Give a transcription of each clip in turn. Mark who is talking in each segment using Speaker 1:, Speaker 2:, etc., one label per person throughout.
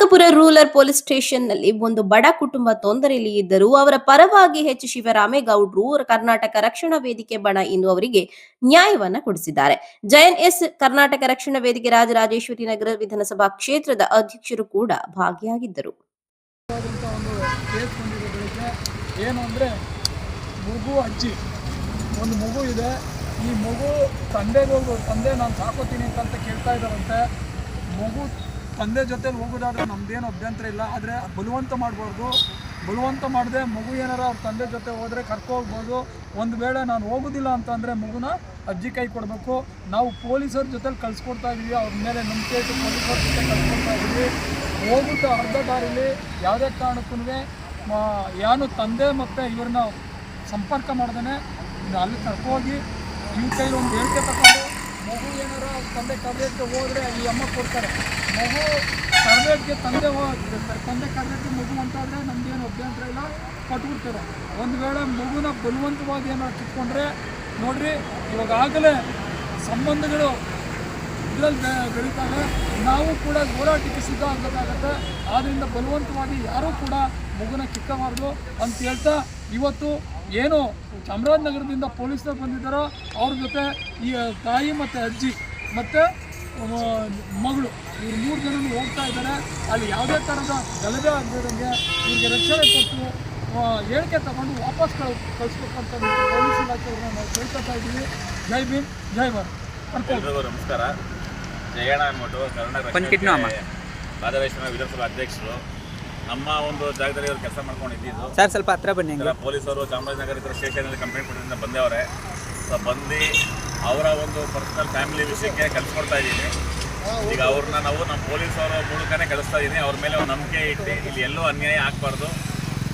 Speaker 1: Kanakapura rural police ಸ್ಟೇಷನ್ನಲ್ಲಿ ಒಂದು ಬಡ ಕುಟುಂಬ ತೊಂದರೆಯಲ್ಲಿ ಇದ್ದರು ಅವರ ಪರವಾಗಿ ಹೆಚ್ ಶಿವರಾಮೇಗೌಡರು ಕರ್ನಾಟಕ ರಕ್ಷಣಾ ವೇದಿಕೆ ಬಣ ಇಂದು ಅವರಿಗೆ ನ್ಯಾಯವನ್ನ ಕೊಡಿಸಿದ್ದಾರೆ. ಜಯನ್ ಎಸ್ ಕರ್ನಾಟಕ ರಕ್ಷಣಾ ವೇದಿಕೆ ರಾಜರಾಜೇಶ್ವರಿ ನಗರ ವಿಧಾನಸಭಾ ಕ್ಷೇತ್ರದ ಅಧ್ಯಕ್ಷರು ಕೂಡ ಭಾಗಿಯಾಗಿದ್ದರು.
Speaker 2: ಮಗು ಒಂದು ಮಗು ಇದೆ. ಈ ಮಗು ತಂದೆಗೆ ತಂದೆ ನಾನು ಸಾಕೋತೀನಿ ಅಂತ ಕೇಳ್ತಾ ಇದ್ದಾರಂತೆ. ಮಗು ತಂದೆ ಜೊತೆಲಿ ಹೋಗೋದಾದ್ರೆ ನಮ್ದೇನು ಅಭ್ಯಂತರ ಇಲ್ಲ. ಆದರೆ ಬಲವಂತ ಮಾಡಬಾರ್ದು. ಬಲವಂತ ಮಾಡದೆ ಮಗು ಏನಾರ ಅವ್ರ ತಂದೆ ಜೊತೆ ಹೋದರೆ ಕರ್ಕೊ ಹೋಗ್ಬೋದು. ಒಂದು ವೇಳೆ ನಾನು ಹೋಗೋದಿಲ್ಲ ಅಂತಂದರೆ ಮಗುನ ಅಜ್ಜಿ ಕೈ ಕೊಡಬೇಕು. ನಾವು ಪೊಲೀಸರ ಜೊತೆಲಿ ಕಳ್ಸ್ಕೊಡ್ತಾ ಇದ್ದೀವಿ ಅವ್ರ ಮೇಲೆ ನಂಬಿಕೆ ಇಟ್ಟು ಪೊಲೀಸರ ಜೊತೆ ಕಳ್ಸ್ಕೊಡ್ತಾ ಇದ್ದೀವಿ ಹೋಗುತ್ತಾ ಅರ್ಧ ದಾರಿಲಿ ಯಾವುದೇ ಕಾರಣಕ್ಕೂ ಏನು ತಂದೆ ಮತ್ತು ಇವ್ರನ್ನ ಸಂಪರ್ಕ ಮಾಡ್ದೇ ಅಲ್ಲಿ ಕರ್ಕೋಗಿ ಇವ್ರ ಕೈಲಿ ಒಂದು ಹೇಳಿಕೆ ತಗೊಂಡು ಮಗು ಏನಾರ ತಂದೆ ಕರ್ದೇಟ್ಗೆ ಹೋದರೆ ಈ ಅಮ್ಮ ಕೊಡ್ತಾರೆ. ಮಗು ತರಬೇತಿಗೆ ತಂದೆ ಹೋ ತಂದೆ ಕರ್ದೇಟ್ಗೆ ಮಗು ಅಂತಾದರೆ ನಮ್ದೇನು ಅಭ್ಯಂತರ ಇಲ್ಲ, ಕೊಟ್ಬಿಡ್ತಾರೆ. ಒಂದು ವೇಳೆ ಮಗುನ ಬಲವಂತವಾಗಿ ಏನಾದ್ರು ಕಿತ್ಕೊಂಡ್ರೆ, ನೋಡ್ರಿ, ಇವಾಗಾಗಲೇ ಸಂಬಂಧಗಳು ಇದರಲ್ಲಿ ಬೆಳೀತಾರೆ ನಾವು ಕೂಡ ಹೋರಾಟಕ್ಕೆ ಸಿದ್ಧ ಆಗಬೇಕಾಗತ್ತೆ. ಆದ್ದರಿಂದ ಬಲವಂತವಾಗಿ ಯಾರೂ ಕೂಡ ಮಗುನ ಕಿಕ್ಕಬಾರ್ದು ಅಂತ ಹೇಳ್ತಾ ಇವತ್ತು ಏನು ಚಾಮರಾಜನಗರದಿಂದ ಪೊಲೀಸರು ಬಂದಿದ್ದಾರೋ, ಅವ್ರ ಜೊತೆ ಈ ತಾಯಿ ಮತ್ತು ಅಜ್ಜಿ ಮತ್ತು ಮಗಳು. ಇವ್ರು ಮೂರು ಜನನು ಹೋಗ್ತಾ ಇದ್ದಾರೆ. ಅಲ್ಲಿ ಯಾವುದೇ ಥರದ ಗಲಭೆ ಆಗದಿರೋಂಗೆ ಇವ್ರಿಗೆ ರಕ್ಷಣೆ ಕೊಟ್ಟು ಹೇಳಿಕೆ ತಗೊಂಡು ವಾಪಸ್ ಕಳ್ ಕಳಿಸ್ಬೇಕಂತ ಪೊಲೀಸ್ ಇಲಾಖೆಯವ್ರನ್ನ ನಾವು ಕೇಳ್ಕೊತಾ ಇದ್ದೀವಿ. ಜೈ ಭೀಮ್ ಜೈ ಭಾರತ್.
Speaker 3: ನಮಸ್ಕಾರ. ಜಯಣ್ಣ ಅಂದ್ಬಿಟ್ಟು ಕರ್ನಾಟಕ. ರಾಜವೇಶ್ವರ ವಿಧಾನಸಭಾ ಅಧ್ಯಕ್ಷರು. ನಮ್ಮ ಒಂದು ಜಾಗದಲ್ಲಿ ಅವರು ಕೆಲಸ ಮಾಡ್ಕೊಂಡಿದ್ದು
Speaker 4: ಸರ್ ಸ್ವಲ್ಪ ಹತ್ರ ಬನ್ನಿ
Speaker 3: ಪೊಲೀಸರು ಚಾಮರಾಜನಗರ ಸ್ಟೇಷನ್ ಸ್ಟೇಷನಲ್ಲಿ ಕಂಪ್ಲೇಂಟ್ ಕೊಟ್ಟಿದ್ದರಿಂದ ಬಂದವರೇ ಬಂದು ಅವರ ಒಂದು ಪರ್ಸನಲ್ ಫ್ಯಾಮಿಲಿ ವಿಷಯಕ್ಕೆ ಕಲಿಸ್ಕೊಡ್ತಾ ಇದ್ದೀನಿ. ಈಗ ಅವ್ರನ್ನ ನಾವು ನಮ್ಮ ಪೊಲೀಸರ ಮೂಲಕನೇ ಕಳಿಸ್ತಾ ಇದ್ದೀನಿ. ಅವ್ರ ಮೇಲೆ ಒಂದು ನಂಬಿಕೆ ಇಟ್ಟು ಇಲ್ಲಿ ಎಲ್ಲೂ ಅನ್ಯಾಯ ಆಗಬಾರ್ದು.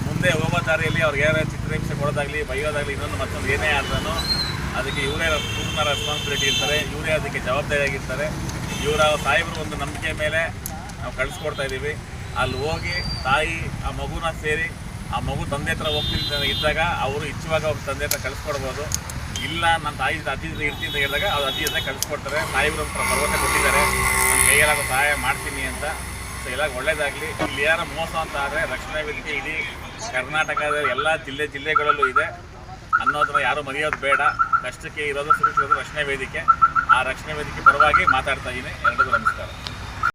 Speaker 3: ಮುಂದೆ ಹೋಗೋ ದಾರಿಯಲ್ಲಿ ಅವ್ರಿಗೆ ಯಾರು ಚಿತ್ರಹಿಂಸೆ ಕೊಡೋದಾಗಲಿ, ಬೈಯೋದಾಗಲಿ, ಇನ್ನೊಂದು ಮತ್ತೊಂದು ಏನೇ ಆದ್ರೂ ಅದಕ್ಕೆ ಇವರೇ ಪೂರ್ಣ ರೆಸ್ಪಾನ್ಸಿಬಿಲಿಟಿ ಇರ್ತಾರೆ. ಇವರೇ ಅದಕ್ಕೆ ಜವಾಬ್ದಾರಿಯಾಗಿರ್ತಾರೆ. ಇವರ ಸಾಹೇಬರು ಒಂದು ನಂಬಿಕೆ ಮೇಲೆ ನಾವು ಕಳಿಸ್ಕೊಡ್ತಾ ಇದ್ದೀವಿ. ಅಲ್ಲಿ ಹೋಗಿ ತಾಯಿ, ಆ ಮಗುನ ಸೇರಿ, ಆ ಮಗು ತಂದೆ ಹತ್ರ ಹೋಗ್ತಿರ್ತಾರೆ ಇದ್ದಾಗ ಅವರು ಇಚ್ಚುವಾಗ ಅವ್ರ ತಂದೆ ಹತ್ರ ಕಳಿಸ್ಕೊಡ್ಬೋದು. ಇಲ್ಲ ನನ್ನ ತಾಯಿ ಜೊತೆ ಇರ್ತೀನಿ ಅಂತ ಹೇಳಿದಾಗ ಅವ್ರು ಜೊತೆ ಕಳಿಸ್ಕೊಡ್ತಾರೆ. ಸಾಹೇಬರು ಒಂಥರ ಭರವಸೆ ಕೊಟ್ಟಿದ್ದಾರೆ. ನನ್ನ ಸಹಾಯ ಮಾಡ್ತೀನಿ ಅಂತ. ಸೊ ಎಲ್ಲ ಒಳ್ಳೇದಾಗಲಿ. ಇಲ್ಲಿ ಯಾರ ಮೋಸ ಅಂತ ಆದರೆ ರಕ್ಷಣಾ ವೇದಿಕೆ ಇಡೀ ಕರ್ನಾಟಕದ ಎಲ್ಲ ಜಿಲ್ಲೆ ಜಿಲ್ಲೆಗಳಲ್ಲೂ ಇದೆ. ಅನ್ನೋದನ್ನ ಯಾರು ಮರೆಯೋದು ಬೇಡ. ಕಷ್ಟಕ್ಕೆ ಇರೋದು ಸುರಕ್ಷಿತ ರಕ್ಷಣಾ ವೇದಿಕೆ. ಆ ರಕ್ಷಣಾ ವೇದಿಕೆ ಪರವಾಗಿ ಮಾತಾಡ್ತಾ ಇದ್ದೀನಿ ಎಲ್ಲರಿಗೂ ನಮಸ್ಕಾರ.